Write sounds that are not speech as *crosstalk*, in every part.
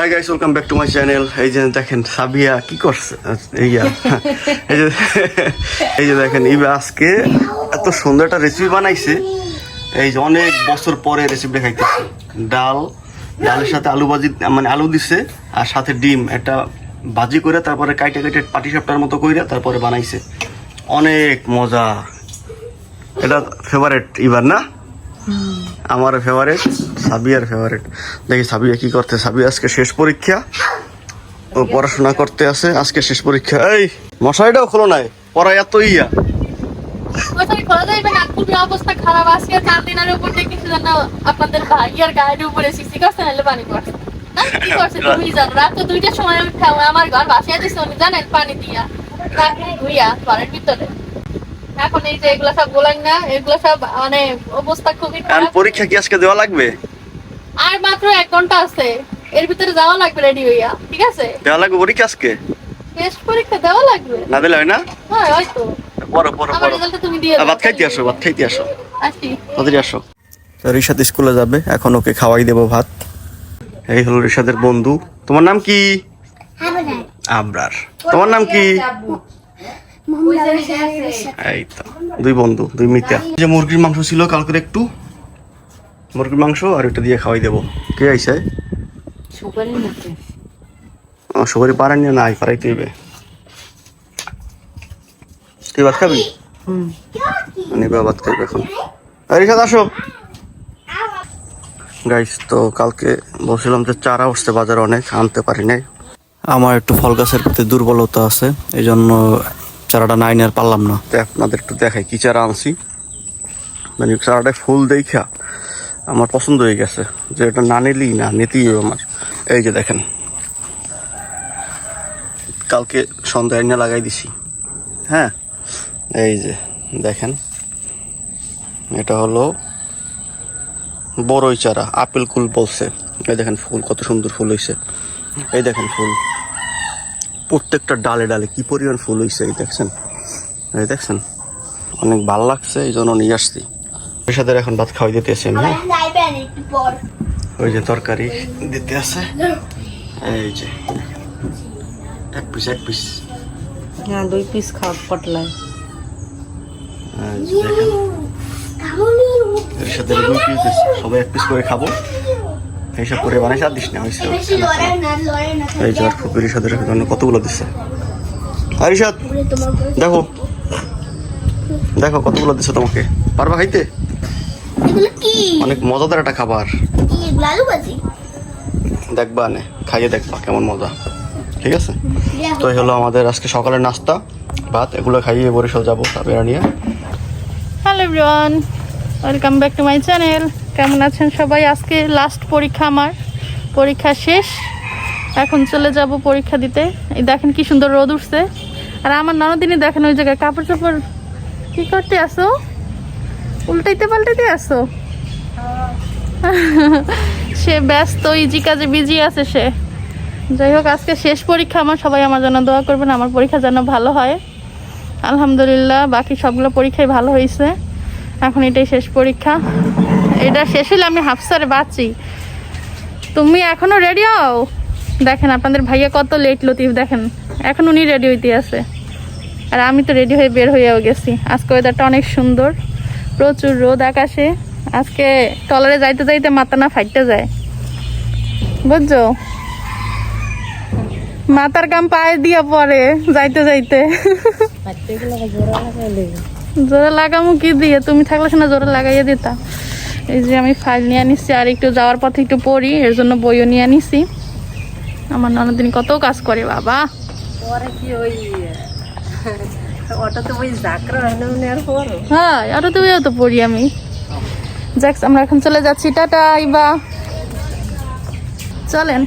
Hi guys welcome back to my channel এই যে দেখেন সাবিয়া কি করছে? এই যে এই যে এই যে দেখেন ইবা আজকে এত সুন্দর একটা রেসিপি বানাইছে। এই যে অনেক বছর পরে রেসিপিটা খাইতেছে ডাল ডালের সাথে আলু ভাজি মানে আলু দিছে আর সাথে ডিম। একটা ভাজি করে তারপরে কাইটে কাইটে পাটি সাপটার মতো কইরা তারপরে বানাইছে। অনেক মজা। এটা ফেভারেট ইবার না? আমার ফেভারিট সাবিয়ার ফেভারিট দেখি সাবিয়া কি করতে সাবিয়া আজকে শেষ পরীক্ষা? ও পড়াশোনা করতে আছে আজকে শেষ পরীক্ষা। এই মশারিটাও খোলো নাই পড়া এত ইয়া। মশারি খোলা যাইবে না খুবই অবস্থা খারাপ আজকে চার দিনের উপর দিয়ে কিছু জানো আপনাদের ভাইয়ার গায়ের উপরে সিসি করছে নাহলে পানি পড়ছে কি করছে তুমি জানো? রাত তো দুইটার সময় উঠে আমার ঘর বাসায় দিছে উনি জানেন? পানি দিয়া। ধুইয়া ঘরের ভিতরে। এখন এই যে এগুলা সব এগুলো সব মানে অবস্থা খুবই পরীক্ষা কি আজকে দেওয়া লাগবে? আর মাত্র এক ঘণ্টা আছে। এর ভিতরে যাওয়া লাগবে রেডি হইয়া ঠিক আছে? দেওয়া লাগবে পরীক্ষা আজকে? টেস্ট পরীক্ষা দেওয়া লাগবে। না দিলে হয় না? হ্যাঁ হয়তো। পড়ো পড়ো আমার পড়ো। রেজাল্টটা তুমি দিয়ে দাও। ভাত খাইতে আসো ভাত খাইতে আসো। আসি। তাড়াতাড়ি আসো। রিশাদ স্কুলে যাবে এখন ওকে খাওয়াই দেবো ভাত। এই হলো রিশাদের বন্ধু। তোমার নাম কি? আবরার তোমার নাম কি? এই তো দুই বন্ধু দুই মিতা। যে মুরগির মাংস ছিল কালকের একটু। মুরগির মাংস আর এটা দিয়ে খাওয়াই দেবো। কে আইসে ও সবারই পারেন না নাই পারাইতে হইবে। তুই ভাত খাবি? নিবা ভাত খাইবে এখন। এই রিশাদ আসো। গাইস তো কালকে বলছিলাম যে চারা উঠছে বাজারে অনেক আনতে পারি নাই। আমার একটু ফল গাছের প্রতি দুর্বলতা আছে এই জন্য চারাটা নাই আর পারলাম না। আপনাদের একটু দেখাই কি চারা আনছি। মানে চারাটা ফুল দেখা আমার পছন্দ হয়ে গেছে। যে এটা না নিলেই না, নিতেই আমার। এই যে দেখেন। কালকে সন্ধ্যায় এনে লাগাই দিছি। হ্যাঁ? এই যে দেখেন। এটা হলো বড়ই চারা, আপেল কুল বলছে। এই দেখেন ফুল, কত সুন্দর ফুল হয়েছে এই দেখেন ফুল। প্রত্যেকটা ডালে ডালে কি পরিমাণ ফুল হয়েছে এই দেখছেন? এই দেখছেন? অনেক ভালো লাগছে, এই জন্য নিয়ে আসছি। পেশাদের এখন ভাত খাওয়াই দিতে এসে আমি হ্যাঁ? ওই যে তরকারি দিতে আছে। এই যে এক পিস এক পিস হ্যাঁ দুই পিস খাও পটলায় এর সাথে দুই পিস। সবাই এক পিস করে খাব। এইসব করে বানাইছে আর দিস না হয়েছে এই যে ফুপির সাথে জন্য কতগুলো দিচ্ছে আর দেখো। দেখো কতগুলো দিচ্ছে তোমাকে। পারবা খাইতে? এগুলো কি? অনেক মজাদার একটা খাবার। কি এগুলো ভাজি? দেখবা নে খাইয়ে দেখবা কেমন মজা। ঠিক আছে? তো এই হলো আমাদের আজকে সকালের নাস্তা। ভাত এগুলো খাইয়ে বরিশাল যাব সাবেরা নিয়ে। Hello everyone welcome back to my channel কেমন আছেন সবাই? আজকে লাস্ট পরীক্ষা আমার। পরীক্ষা শেষ। এখন চলে যাব পরীক্ষা দিতে। এই দেখেন কি সুন্দর রোদ উঠছে। আর আমার ননদিনই দেখেন ওই জায়গায় কাপড় চোপড় কি করতে আসো? উল্টাইতে পাল্টাইতে আসো। সে ব্যস্ত ইজি কাজে বিজি আছে সে। যাই হোক, আজকে শেষ পরীক্ষা আমার, সবাই আমার জন্য দোয়া করবেন, আমার পরীক্ষা যেন ভালো হয়। আলহামদুলিল্লাহ, বাকি সবগুলো পরীক্ষাই ভালো হয়েছে এখন এটাই শেষ পরীক্ষা। এটা শেষ হলে আমি হাফসারে বাঁচি। তুমি এখনও রেডি হও? দেখেন, আপনাদের ভাইয়া কত লেট লতিফ, দেখেন। এখন উনি রেডি হইতে আছে। আর আমি তো রেডি হয়ে বের হয়েও গেছি। আজকে ওয়েদারটা অনেক সুন্দর। প্রচুর রোদ আকাশে। আজকে টলারে যাইতে যাইতে মাথা না ফাইটতে যায়। বুঝছ? মাথার কাম পায়ে দিয়া পরে যাইতে যাইতে। জোরে লাগামো কি দিয়ে? তুমি থাকলে না জোরে লাগাইয়ে দিতা। এই যে আমি ফাইল নিয়ে নিচ্ছি আর একটু যাওয়ার পথে একটু পড়ি, এর জন্য বইও নিয়ে নিছি আমার ননদিন কত কাজ করে, বাবা। কি ওই হয় না আর পরো। আরও তো তো পড়ি আমি। যাক আমরা এখন চলে যাচ্ছি। টাটা ইবা চলেন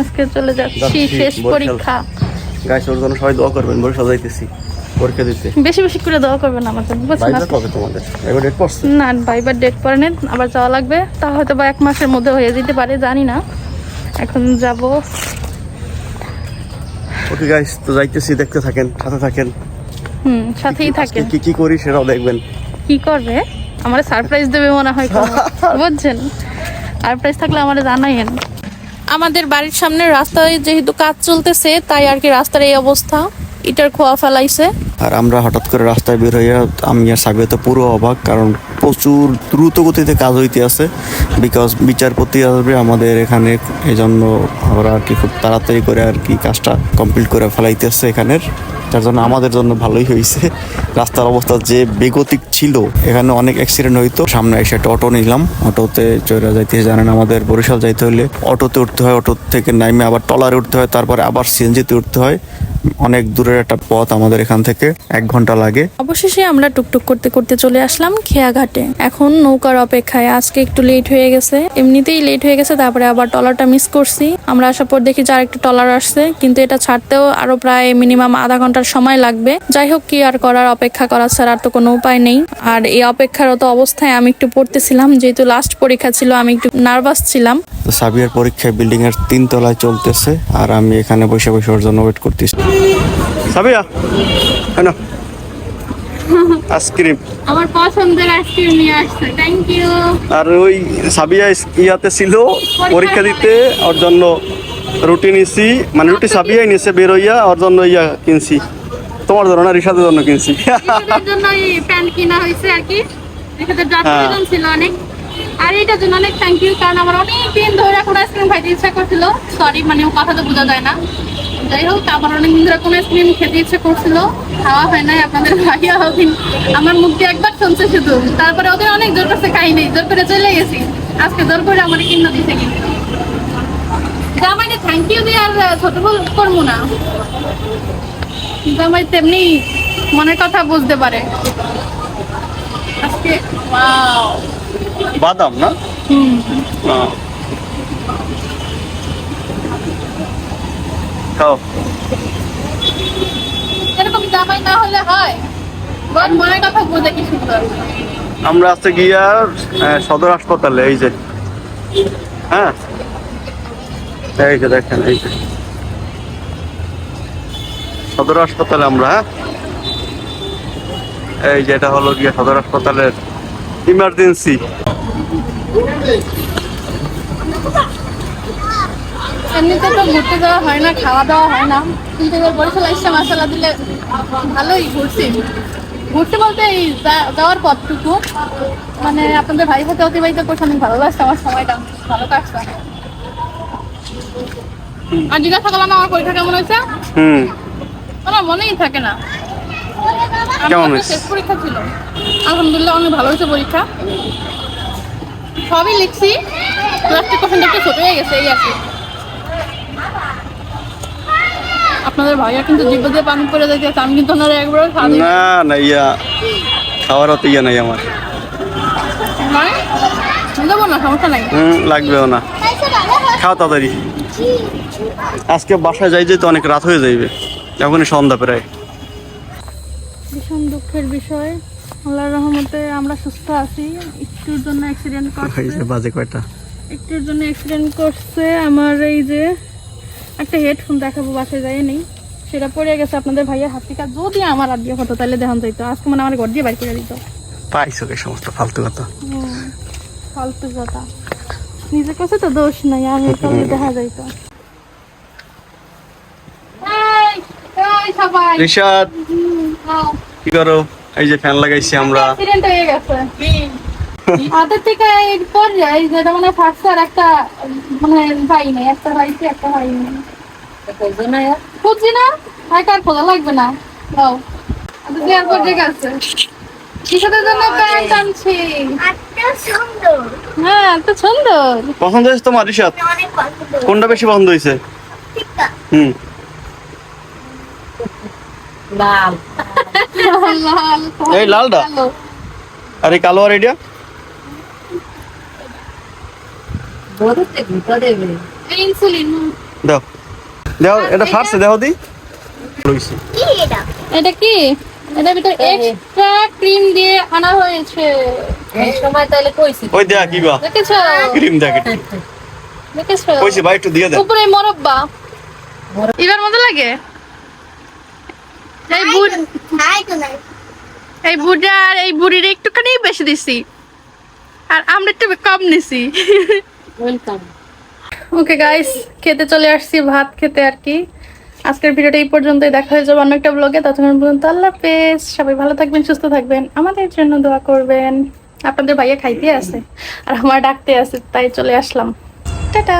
আজকে চলে যাচ্ছি শেষ পরীক্ষা। গাইস ওর জন্য সবাই দোয়া করবেন বরিশাল যাইতেছি পরীক্ষা দিতে। বেশি বেশি করে দেওয়া করবেন আমার বুঝছেন বাইরে কবে তোমাদের? এবার ডেট পড়ছে? না ভাইবার ডেট নেন আবার যাওয়া লাগবে। তা হয়তো বা এক মাসের মধ্যে হয়ে যেতে পারে জানি না। এখন যাব। ওকে গাইস তো যাইতেছি দেখতে থাকেন সাথে থাকেন। হুম সাথেই থাকেন কি কি করি সেটাও দেখবেন। কি করবে? আমার সারপ্রাইজ দেবে মনে হয় কোনো। *laughs* বুঝছেন? সারপ্রাইজ থাকলে আমার জানাইন আমাদের বাড়ির সামনে রাস্তায় যেহেতু কাজ চলতেছে তাই আর কি রাস্তার এই অবস্থা। ইটার খোয়া ফেলাইছে। আর আমরা হঠাৎ করে রাস্তায় বের হইয়া আমি আর সাবিয়া তো পুরো অবাক কারণ প্রচুর দ্রুত গতিতে কাজ হইতে আছে। বিকজ বিচারপতি আসবে আমাদের এখানে এই জন্য আমরা আর কি খুব তাড়াতাড়ি করে আর কি কাজটা কমপ্লিট করে ফেলাইতেছে এখানের। যার জন্য আমাদের জন্য ভালোই হয়েছে। রাস্তার অবস্থা যে বেগতিক ছিল, এখানে অনেক অ্যাক্সিডেন্ট হইতো। সামনে এসে একটা অটো নিলাম। অটোতে চৈরা যাইতে জানেন আমাদের বরিশাল যাইতে হলে অটোতে উঠতে হয় অটো থেকে নাইমে আবার টলারে উঠতে হয়, তারপরে আবার সিএনজিতে উঠতে হয়। অনেক দূরের একটা পথ আমাদের এখান থেকে এক ঘণ্টা লাগে। অবশেষে আমরা টুকটুক করতে করতে চলে আসলাম খেয়াঘাটে। এখন নৌকার অপেক্ষায় আজকে একটু লেট হয়ে গেছে। এমনিতেই লেট হয়ে গেছে তারপরে আবার টলারটা মিস করছি। আমরা আসার পর দেখি যে আরেকটা টলার আসছে কিন্তু এটা ছাড়তেও আরও প্রায় মিনিমাম আধা ঘণ্টার সময় লাগবে। যাই হোক কি আর করার অপেক্ষা করা ছাড়া আর তো কোনো উপায় নেই। আর এই অপেক্ষারত অবস্থায় আমি একটু পড়তেছিলাম যেহেতু লাস্ট পরীক্ষা ছিল আমি একটু নার্ভাস ছিলাম। সাবিয়ার পরীক্ষায় বিল্ডিং এর তিন তলায় চলতেছে আর আমি এখানে বসে বসে ওর জন্য ওয়েট করতেছি। সাবিয়া হ্যাঁ আইসক্রিম আমার পছন্দের আইসক্রিম নিয়ে আসছে থ্যাংক ইউ আর ওই সাবিয়া ইয়াতে ছিল পরীক্ষা দিতে ওর জন্য রুটি নিছি। মানে রুটি সাবিয়াই নিছে বেরোইয়া ওর জন্য ইয়া কিনছি। তোমার জন্য না রিসাদের জন্য কিনছি। জন্য প্যান্ট কিনা হয়েছে আর কি। ড্রাফট হ্যাঁ। ছিল অনেক। আর এটার জন্য অনেক থ্যাংক ইউ কারণ আমার অনেক দিন ধরে কোনো আইসক্রিম খাইতে ইচ্ছা করছিল। সরি মানে ও কথা তো বোঝা যায় না। যাই হোক, আমার অনেক দিন ধরে কোনো আইসক্রিম খেতে ইচ্ছে করছিল। খাওয়া হয় নাই, আপনাদের ভাইয়া ওদিন আমার মুখ দিয়ে একবার শুনছে শুধু। তারপরে ওদের অনেক জোর করছে, খাই নেই, জোর করে চলে গেছি। আজকে জোর করে আমার কিনে দিছে কিন্তু। জামাইকে থ্যাংক ইউ দিয়ে আর ছোট করব না। জামাই তেমনি মনের কথা বুঝতে পারে। আজকে ওয়াও বাদাম না। খাও। আমরা আজকে গিয়া সদর হাসপাতালে এই যে হ্যাঁ? এই যে দেখেন এই যে। সদর হাসপাতালে আমরা হ্যাঁ? এই যে এটা হলো গিয়া সদর হাসপাতালের ইমার্জেন্সি। এমনিতে তো ঘুরতে যাওয়া হয় না খাওয়া দাওয়া হয় না। কিন্তু এবার বরিশাল এসে মশলা দিলে ভালোই ঘুরছি। ঘুরতে বলতে এই যাওয়ার পথটুকু। মানে আপনাদের ভাই সাথে অতিবাহিত করছে অনেক ভালো লাগছে আমার সময়টা। ভালো কাটছে। আর জিজ্ঞাসা করলাম আমার পরীক্ষা কেমন হয়েছে? হুম। আমার মনেই থাকে না। কেমন শেষ পরীক্ষা ছিল। আলহামদুলিল্লাহ অনেক ভালো হয়েছে পরীক্ষা। সবই লিখছি। লাস্টের একটু ছোট হয়ে গেছে এই আর কি। আপনাদের ভাইয়া কিন্তু দিয়ে পানি পড়ে যাইতেছে আমি কিন্তু ওনারা একবারও খাওয়া না না ইয়া খাওয়ার অত ইয়া নাই আমার। নাই দেবো না সমস্যা নাই। হুম লাগবেও না। খাইছে ভালো হয় খাও তাড়াতাড়ি। আজকে বাসায় যাই যেতে অনেক রাত হয়ে যাইবে। এখনই সন্ধ্যা প্রায়। ভীষণ দুঃখের বিষয়। আল্লাহর রহমতে আমরা সুস্থ আছি। একটুর জন্য অ্যাক্সিডেন্ট করছে। বাজে কয়টা? একটুর জন্য অ্যাক্সিডেন্ট করছে আমার এই যে একটা হেডফোন দেখাবো বাসায় যাই নেই সেটা পড়ে গেছে আপনাদের ভাইয়ের হাত থেকে। যদি আমার হাত দিয়ে হতো তাহলে দেখান যাইতো। আজকে মানে আমার ঘর দিয়ে বাইর করে দিত। পাইছো কে সমস্ত ফালতু কথা? ফালতু কথা। নিজে কাছে তো দোষ নাই আমি করলে দেখা যাইতো। এই, এই সবাই। কি করো? এই যে ফ্যান লাগাইছি আমরা। অ্যাক্সিডেন্ট হয়ে গেছে। থেকে এরপর যাই যেটা মানে ফার্স্ট আর একটা মানে ভাই নেই একটা ভাইছে একটা ভাই নেই। কইছো না আর খোলা লাগবে না। দাও। দেওয়ার পর ঠিক আছে কিসের জন্য প্যান্ট আনছি? হ্যাঁ তো সুন্দর। পছন্দ হয়েছে তোমার পছন্দ। কোনটা বেশি পছন্দ হয়েছে? হুম। লাল। এই লালটা? আর কালো আর এটা দাও। দাও এটা ফাটছে দাও দি। লইছি। কি এটা? এটা কি? এটার ভিতরে এক্সট্রা ক্রিম দিয়ে আনা হয়েছে। এই সময় তাহলে কইছি। ওই দেয়া কি বা? দেখেছ? ক্রিম দেখে দেখেছ? কইছি ভাই একটু দিয়ে দে। উপরে মরব্বা। এবার মজা লাগে? এই বুড় হাই তো নাই এই বুড়া আর এই বুড়ির একটুখানি বেশি দিছি। আর আমরা একটু কম নিছি। ওয়েলকাম ওকে গাইস খেতে চলে আসছি ভাত খেতে আর কি। আজকের ভিডিওটা এই পর্যন্তই। দেখা হয়ে যাবে অন্য একটা ব্লগে ততক্ষণ পর্যন্ত আল্লাহ হাফেজ। সবাই ভালো থাকবেন সুস্থ থাকবেন। আমাদের জন্য দোয়া করবেন। আপনাদের ভাইয়া খাইতে আছে আর আমার ডাকতে আছে তাই চলে আসলাম। টাটা।